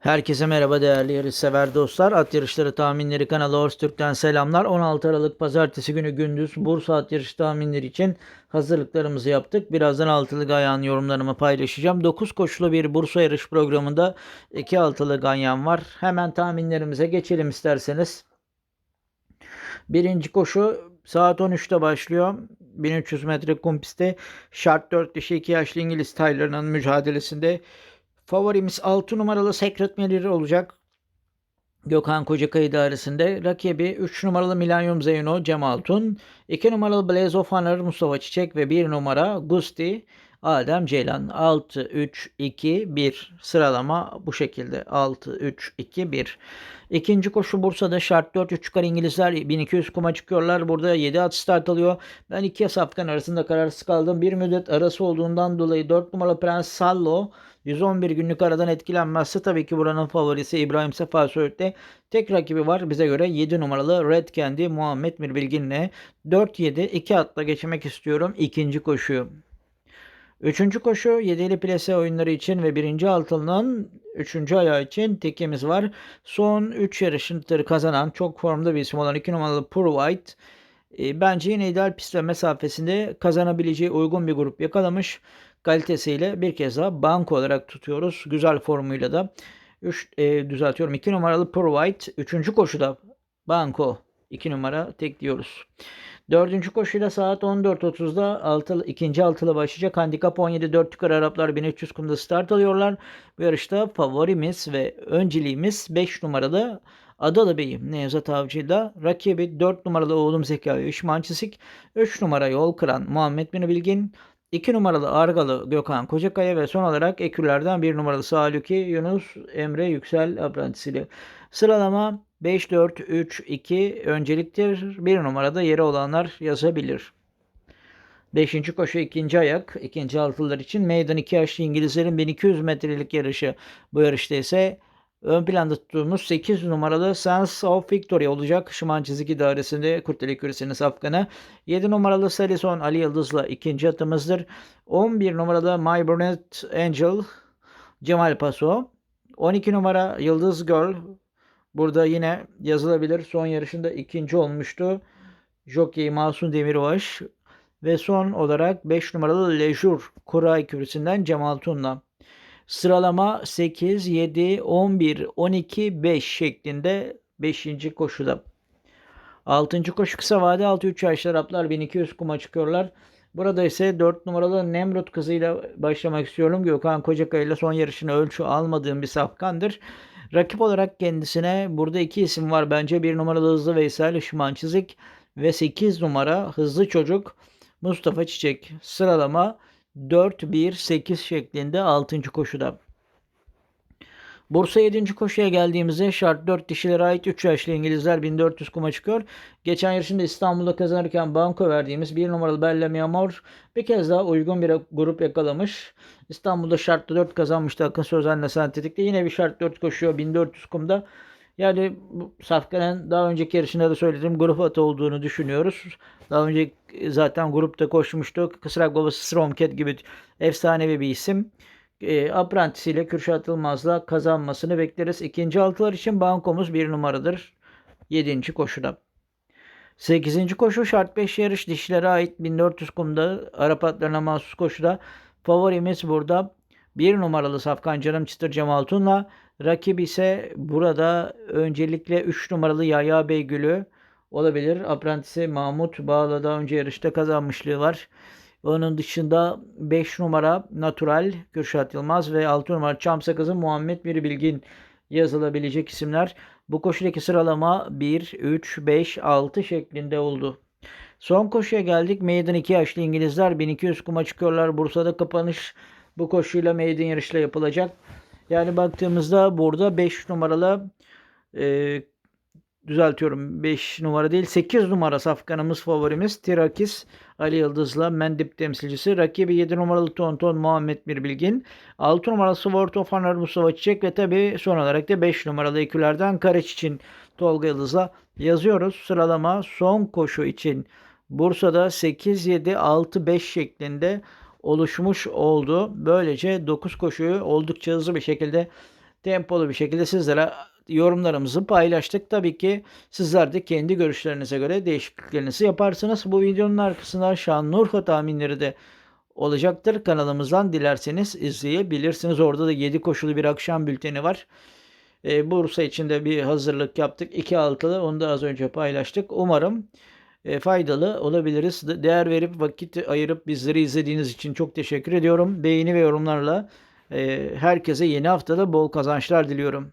Herkese merhaba değerli yarışsever dostlar. At Yarışları Tahminleri kanalı Horse selamlar. 16 Aralık Pazartesi günü gündüz Bursa At Yarışı tahminleri için hazırlıklarımızı yaptık. Birazdan altılı ayağın yorumlarımı paylaşacağım. 9 koşulu bir Bursa yarış programında 2 altılı ganyan var. Hemen tahminlerimize geçelim isterseniz. Birinci koşu saat 13'te başlıyor. 1300 metre kum pistte şart 4 dişi 2 yaşlı İngiliz taylarının mücadelesinde Favorimiz 6 numaralı Secret Miller olacak. Gökhan Kocakay idaresinde rakibi 3 numaralı Millennium Zeyno Cem Altun, 2 numaralı Blaze of Honor Mustafa Çiçek ve 1 numara Gusti Adem Ceylan 6 3 2 1 sıralama bu şekilde 6 3 2 1 İkinci koşu Bursa'da şart 4 3 çıkar İngilizler 1200 kuma çıkıyorlar. Burada 7 at start alıyor. Ben iki safkan arasında kararsız kaldım. Bir müddet arası olduğundan dolayı 4 numaralı Prens Sallo 111 günlük aradan etkilenmezse tabii ki buranın favorisi İbrahim Sefa Söğüt'te. Tek rakibi var bize göre 7 numaralı Red Candy Muhammed Mirbilgin'le 4-7 2 atla geçmek istiyorum ikinci koşuyu. Üçüncü koşu 7'li plase oyunları için ve birinci altının üçüncü ayağı için tekimiz var. Son 3 yarışını kazanan çok formda bir isim olan 2 numaralı Pure White e, bence yine ideal pist ve mesafesinde kazanabileceği uygun bir grup yakalamış. Kalitesiyle bir kez daha banko olarak tutuyoruz. Güzel formuyla da 3 e, düzeltiyorum 2 numaralı White 3. koşuda banko 2 numara tek diyoruz. Dördüncü koşuyla saat 14.30'da altı, ikinci altılı başlayacak. Handikap 17 4 yukarı Araplar 1300 kumda start alıyorlar. Bu yarışta favorimiz ve önceliğimiz 5 numaralı Adalı Bey'im Nevzat Avcı'yla rakibi 4 numaralı oğlum Zekai Işman Çisik, 3 numara yol kıran Muhammed Bin Bilgin, 2 numaralı Argalı Gökhan Kocakaya ve son olarak ekürlerden 1 numaralı Saluki Yunus Emre Yüksel Aprantisiyle. Sıralama 5, 4, 3, 2 önceliktir. Bir numarada yeri olanlar yazabilir. Beşinci koşu ikinci ayak. ikinci altılar için meydan 2 yaşlı İngilizlerin 1200 metrelik yarışı. Bu yarışta ise ön planda tuttuğumuz 8 numaralı Sense of Victory olacak. Şıman çizik idaresinde Kurteli Küresinin safkanı. 7 numaralı Salison Ali Yıldız'la ikinci atımızdır. 11 numaralı My Brunette Angel Cemal Paso. 12 numara Yıldız Girl Burada yine yazılabilir. Son yarışında ikinci olmuştu. Jockey Masum Demirbaş ve son olarak 5 numaralı Lejur Kuray kürsüsünden Cemal Tun'la. Sıralama 8, 7, 11, 12, 5 şeklinde 5. koşuda. 6. koşu kısa vade 6-3 yaşlı Araplar 1200 kuma çıkıyorlar. Burada ise 4 numaralı Nemrut kızıyla başlamak istiyorum. Gökhan Kocakaya ile son yarışını ölçü almadığım bir safkandır. Rakip olarak kendisine burada iki isim var. Bence bir numaralı Hızlı Veysel Işman Çizik ve 8 numara Hızlı Çocuk Mustafa Çiçek. Sıralama 4-1-8 şeklinde 6. koşuda. Bursa 7. koşuya geldiğimizde şart 4 dişilere ait 3 yaşlı İngilizler 1400 kuma çıkıyor. Geçen yarışında İstanbul'da kazanırken banko verdiğimiz 1 numaralı Bellamy Amor bir kez daha uygun bir grup yakalamış. İstanbul'da şartlı 4 kazanmıştı Akın Sözen'le sentetikte. Yine bir şart 4 koşuyor 1400 kumda. Yani Safkan'ın daha önceki yarışında da söylediğim grup atı olduğunu düşünüyoruz. Daha önce zaten grupta koşmuştu. Kısrak babası Stromcat gibi efsanevi bir isim e, Apprentice Kürşat Yılmaz'la kazanmasını bekleriz. İkinci altılar için bankomuz bir numaradır. Yedinci koşuda. Sekizinci koşu şart 5 yarış dişlere ait 1400 kumda Arap atlarına mahsus koşuda. Favorimiz burada bir numaralı Safkan Canım Çıtır Cemal Tun'la. Rakip ise burada öncelikle 3 numaralı Yaya Beygül'ü olabilir. Apprentice Mahmut Bağla daha önce yarışta kazanmışlığı var. Onun dışında 5 numara Natural Kürşat Yılmaz ve 6 numara Çam Sakızı Muhammed Miri Bilgin yazılabilecek isimler. Bu koşudaki sıralama 1, 3, 5, 6 şeklinde oldu. Son koşuya geldik. Meydan 2 yaşlı İngilizler 1200 kuma çıkıyorlar. Bursa'da kapanış bu koşuyla meydan yarışla yapılacak. Yani baktığımızda burada 5 numaralı e, düzeltiyorum 5 numara değil 8 numara safkanımız favorimiz Tirakis Ali Yıldız'la Mendip temsilcisi. Rakibi 7 numaralı Tonton Muhammed Mirbilgin. 6 numaralı Sword of Honor Mustafa Çiçek ve tabi son olarak da 5 numaralı ekülerden Kareç için Tolga Yıldız'la yazıyoruz. Sıralama son koşu için Bursa'da 8-7-6-5 şeklinde oluşmuş oldu. Böylece 9 koşuyu oldukça hızlı bir şekilde tempolu bir şekilde sizlere yorumlarımızı paylaştık. Tabii ki sizler de kendi görüşlerinize göre değişikliklerinizi yaparsınız. Bu videonun arkasında Şanlıurfa tahminleri de olacaktır. Kanalımızdan dilerseniz izleyebilirsiniz. Orada da 7 koşulu bir akşam bülteni var. E, Bursa için de bir hazırlık yaptık. 2 altılı onu da az önce paylaştık. Umarım e, faydalı olabiliriz. De- Değer verip vakit ayırıp bizleri izlediğiniz için çok teşekkür ediyorum. Beğeni ve yorumlarla e, herkese yeni haftada bol kazançlar diliyorum.